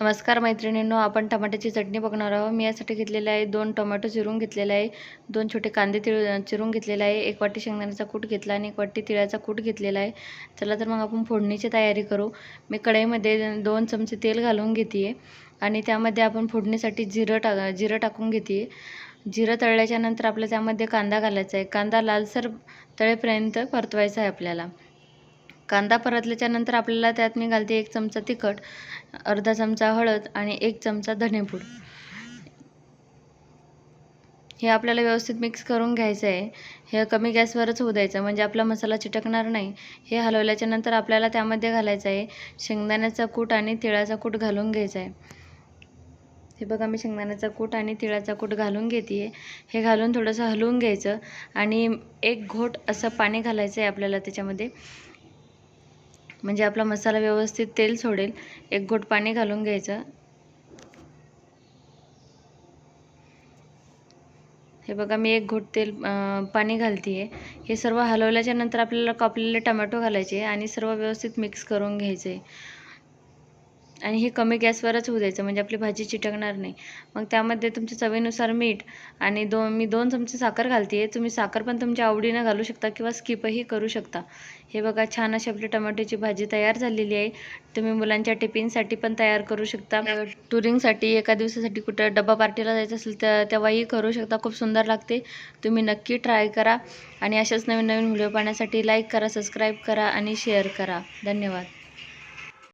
नमस्कार मैत्रिणींनो आपण टमाट्याची चटणी बघणार आहोत. मी यासाठी घेतलेले आहे दोन टोमॅटो चिरून घेतलेले आहे दोन छोटे कांदे तिळ चिरून घेतलेले आहे एक वाटी शेंगदाण्याचा कूट घेतला आणि एक वाटी तिळाचा कूट घेतलेला आहे. चला तर मग आपण फोडणीची तयारी करू. मी कढईमध्ये दोन चमचे तेल घालून घेते आणि त्यामध्ये आपण फोडणीसाठी जिरं टा जिरं टाकून घेते जिरं तळल्याच्यानंतर आपल्या त्यामध्ये कांदा घालायचा आहे. कांदा लालसर तळेपर्यंत परतवायचा आहे आपल्याला. कांदा परतल्याच्यानंतर आपल्याला त्यात मी घालते एक चमचा तिखट अर्धा चमचा हळद आणि एक चमचा धनेपूड. हे आपल्याला व्यवस्थित मिक्स करून घ्यायचं आहे. हे कमी गॅसवरच होऊ द्यायचं म्हणजे आपला मसाला चिटकणार नाही. हे हलवल्याच्या नंतर आपल्याला त्यामध्ये घालायचं आहे. शेंगदाण्याचा कूट आणि तिळाचा कूट घालून घ्यायचा आहे. हे बघा मी शेंगदाण्याचा कूट आणि तिळाचा कूट घालून घेते. आहे हे घालून थोडंसं हलवून घ्यायचं आणि एक घोट असं पाणी घालायचं आहे आपल्याला त्याच्यामध्ये. म्हणजे आपला मसाला व्यवस्थित तेल सोडेल. एक घोट पाणी घालून घ्यायचं. हे बघा मी एक घोट तेल पाणी घालते आहे हे सर्व हलवल्याच्या नंतर आपल्याला कापलेले टमॅटो घालायचे आणि सर्व व्यवस्थित मिक्स करून घ्यायचे. आहे आणि हे कमी गॅसवरच होऊ द्यायचं म्हणजे आपली भाजी चिटकणार नाही. मग त्यामध्ये तुमच्या चवीनुसार मीठ आणि दोन मी दोन चमचे साखर घालते आहे तुम्ही साखर पण तुमच्या आवडीनं घालू शकता किंवा स्किपही करू शकता. हे बघा छान अशी आपली टमाट्याची भाजी तयार झालेली आहे. तुम्ही मुलांच्या टिफिनसाठी पण तयार करू शकता. टुरिंगसाठी एका दिवसासाठी कुठं डबा पार्टीला जायचं असेल तर तेव्हाही करू शकता. खूप सुंदर लागते. तुम्ही नक्की ट्राय करा आणि अशाच नवीन नवीन व्हिडिओ पाहण्यासाठी लाईक करा सबस्क्राईब करा आणि शेअर करा. धन्यवाद.